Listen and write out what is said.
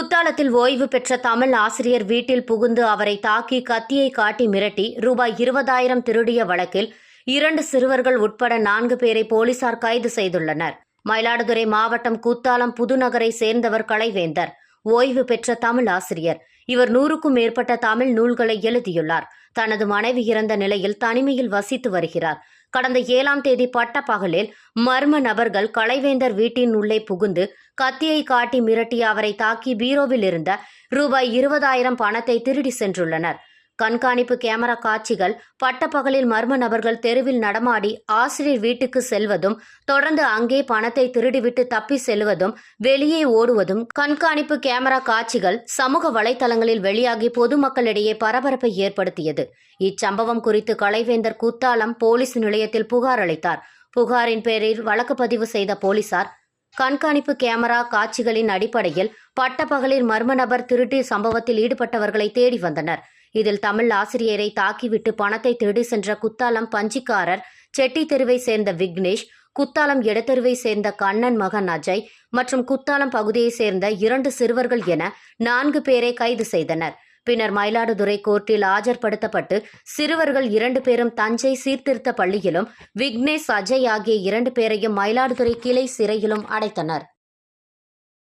குத்தாலத்தில் ஓய்வு பெற்ற தமிழ் ஆசிரியர் வீட்டில் புகுந்து அவரை தாக்கி கத்தியை காட்டி மிரட்டி ரூபாய் இருபதாயிரம் திருடிய வழக்கில் இரண்டு சிறுவர்கள் உட்பட நான்கு பேரை போலீசார் கைது செய்துள்ளனர். மயிலாடுதுறை மாவட்டம் குத்தாலம் புதுநகரை சேர்ந்தவர் கலைவேந்தர். ஓய்வு பெற்ற தமிழ் ஆசிரியர். இவர் நூறுக்கும் மேற்பட்ட தமிழ் நூல்களை எழுதியுள்ளார். தனது மனைவி இறந்த நிலையில் தனிமையில் வசித்து வருகிறார். கடந்த ஏழாம் தேதி பட்ட பகலில் மர்ம நபர்கள் கலைவேந்தர் வீட்டின் உள்ளே புகுந்து கத்தியை காட்டி மிரட்டி அவரை தாக்கி பீரோவில் இருந்த ரூபாய் இருபதாயிரம் பணத்தை திருடி சென்றுள்ளனர். கண்காணிப்பு கேமரா காட்சிகள் பட்டப்பகலில் மர்ம நபர்கள் தெருவில் நடமாடி ஆசிரியர் வீட்டுக்கு செல்வதும் தொடர்ந்து அங்கே பணத்தை திருடிவிட்டு தப்பி செல்வதும் வெளியே ஓடுவதும் கண்காணிப்பு கேமரா காட்சிகள் சமூக வலைதளங்களில் வெளியாகி பொதுமக்களிடையே பரபரப்பை ஏற்படுத்தியது. இச்சம்பவம் குறித்து கலைவேந்தர் குத்தாலம் போலீஸ் நிலையத்தில் புகார் அளித்தார். புகாரின் பேரில் வழக்கு பதிவு செய்த போலீசார் கண்காணிப்பு கேமரா காட்சிகளின் அடிப்படையில் பட்டப்பகலில் மர்ம நபர் திருட்டு சம்பவத்தில் ஈடுபட்டவர்களை தேடி வந்தனர். இதில் தமிழ் ஆசிரியரை தாக்கிவிட்டு பணத்தை திருடி சென்ற குத்தாலம் பஞ்சிக்காரர் செட்டி தெருவை சேர்ந்த விக்னேஷ் குத்தாலம் இடத்தெருவை சேர்ந்த கண்ணன் மகன் அஜய் மற்றும் குத்தாலம் பகுதியைச் சேர்ந்த இரண்டு சிறுவர்கள் என நான்கு பேரை கைது செய்தனர். பின்னர் மயிலாடுதுறை கோர்ட்டில் ஆஜர்படுத்தப்பட்டு சிறுவர்கள் இரண்டு பேரும் தஞ்சை சீர்திருத்த பள்ளியிலும் விக்னேஷ் அஜய் ஆகிய இரண்டு பேரையும் மயிலாடுதுறை கிளை சிறையிலும் அடைத்தனர்.